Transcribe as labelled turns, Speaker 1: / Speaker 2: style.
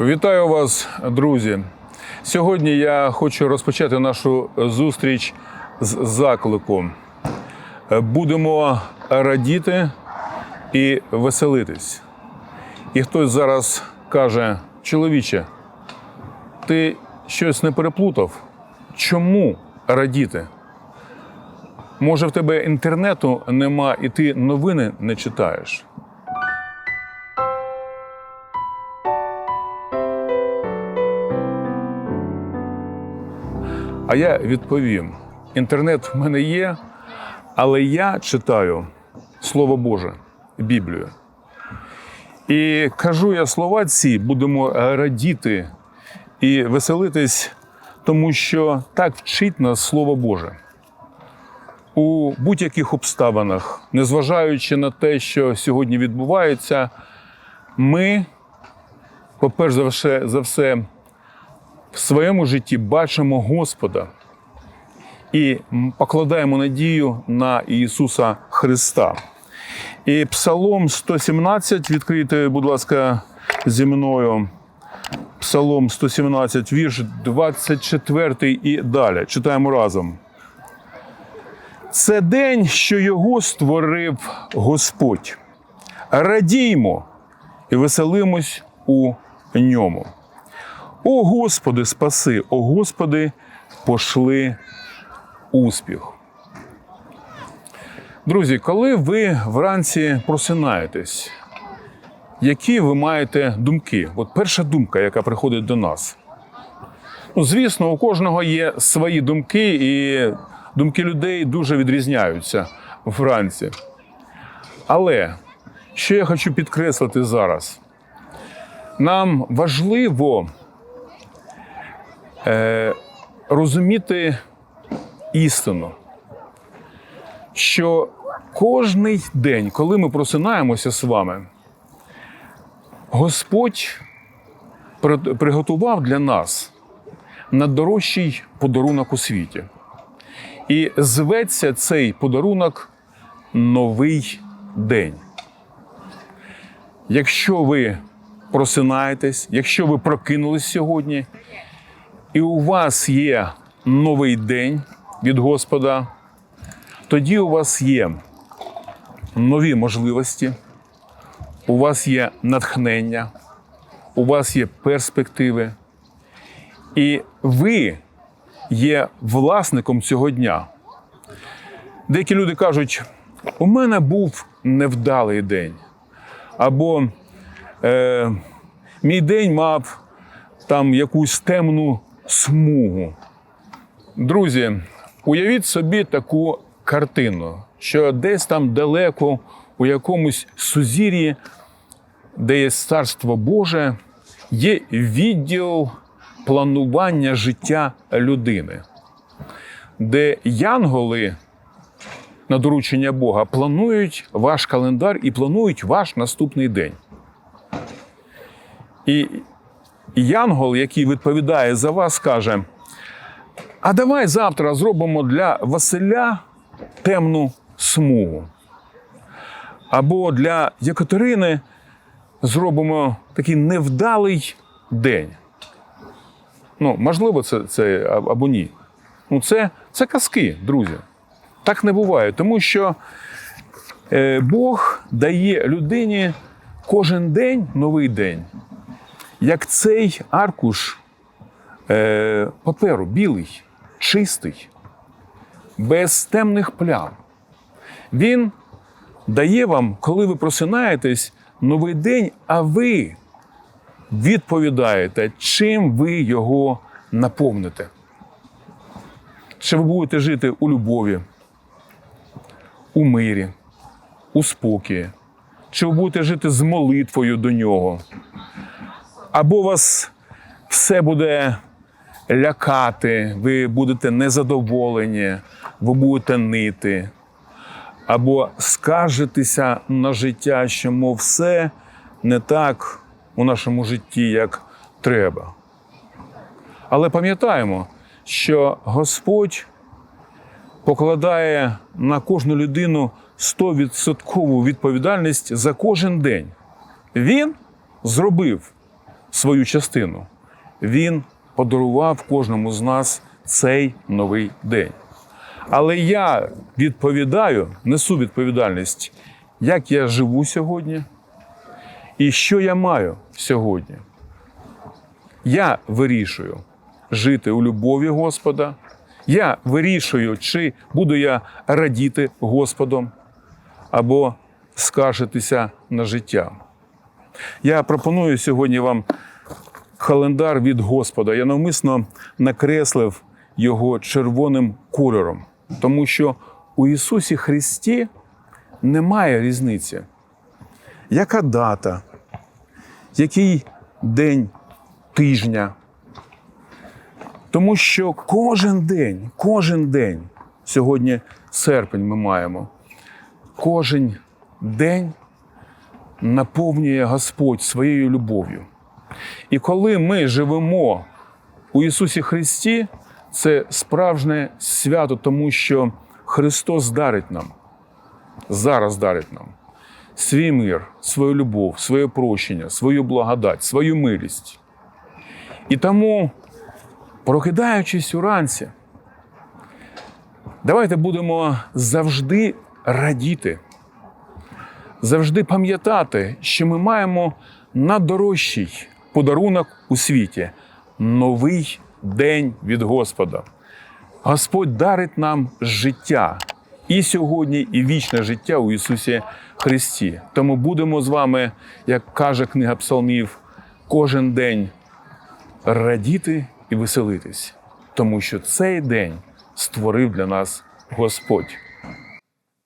Speaker 1: Вітаю вас, друзі. Сьогодні я хочу розпочати нашу зустріч з заклику. Будемо радіти і веселитись. І хтось зараз каже: чоловіче, ти щось не переплутав? Чому радіти? Може, в тебе інтернету нема і ти новини не читаєш? А я відповім: інтернет в мене є, але я читаю Слово Боже, Біблію. І кажу я слова ці, будемо радіти і веселитись, тому що так вчить нас Слово Боже. У будь-яких обставинах, незважаючи на те, що сьогодні відбувається, ми, по-перше за все, за все, в своєму житті бачимо Господа і покладаємо надію на Ісуса Христа. І Псалом 117, відкрийте, будь ласка, зі мною. Псалом 117, вірш 24 і далі. Читаємо разом. Це день, що його створив Господь. Радіймо і веселимось у ньому. О Господи, спаси, о Господи, пошли успіх. Друзі, коли ви вранці просинаєтесь, які ви маєте думки? От перша думка, яка приходить до нас. Ну, звісно, у кожного є свої думки, і думки людей дуже відрізняються вранці. Але що я хочу підкреслити зараз? Нам важливо е, розуміти істину, що кожний день, коли ми просинаємося з вами, Господь приготував для нас найдорожчий подарунок у світі. І зветься цей подарунок Новий день. Якщо ви просинаєтесь, якщо ви прокинулись сьогодні, і у вас є новий день від Господа, тоді у вас є нові можливості, у вас є натхнення, у вас є перспективи, і ви є власником цього дня. Деякі люди кажуть: у мене був невдалий день, або е, мій день мав там якусь темну смугу. Друзі, уявіть собі таку картину, що десь там далеко, у якомусь сузір'ї, де є царство Боже, є відділ планування життя людини, де янголи на доручення Бога планують ваш календар і планують ваш наступний день. І Янгол, який відповідає за вас, каже: А давай завтра зробимо для Василя темну смугу. Або для Якатерини зробимо такий невдалий день. Ну, можливо, це, це або ні. Ну, це, це казки, друзі. Так не буває, тому що е, Бог дає людині кожен день новий день як цей аркуш е, паперу білий, чистий, без темних плям. Він дає вам, коли ви просинаєтесь, новий день, а ви відповідаєте, чим ви його наповните. Чи ви будете жити у любові, у мирі, у спокої, чи ви будете жити з молитвою до нього, або вас все буде лякати, ви будете незадоволені, ви будете нити, або скаржитися на життя, що мов все не так у нашому житті, як треба. Але пам'ятаємо, що Господь покладає на кожну людину 100% відповідальність за кожен день. Він зробив свою частину. Він подарував кожному з нас цей новий день. Але я відповідаю, несу відповідальність, як я живу сьогодні і що я маю сьогодні. Я вирішую жити у любові Господа. Я вирішую, чи буду я радіти Господом або скаржитися на життя. Я пропоную сьогодні вам календар від Господа. Я навмисно накреслив його червоним кольором, тому що у Ісусі Христі немає різниці. Яка дата, який день тижня. Тому що кожен день, кожен день, сьогодні серпень ми маємо, кожен день наповнює Господь своєю любов'ю. І коли ми живемо у Ісусі Христі, це справжнє свято, тому що Христос дарить нам, зараз дарить нам свій мир, свою любов, своє прощення, свою благодать, свою милість. І тому, прокидаючись уранці, давайте будемо завжди радіти, завжди пам'ятати, що ми маємо найдорожчий подарунок у світі новий день від Господа. Господь дарить нам життя і сьогодні, і вічне життя у Ісусі Христі. Тому будемо з вами, як каже книга Псалмів, кожен день радіти і веселитись, тому що цей день створив для нас Господь.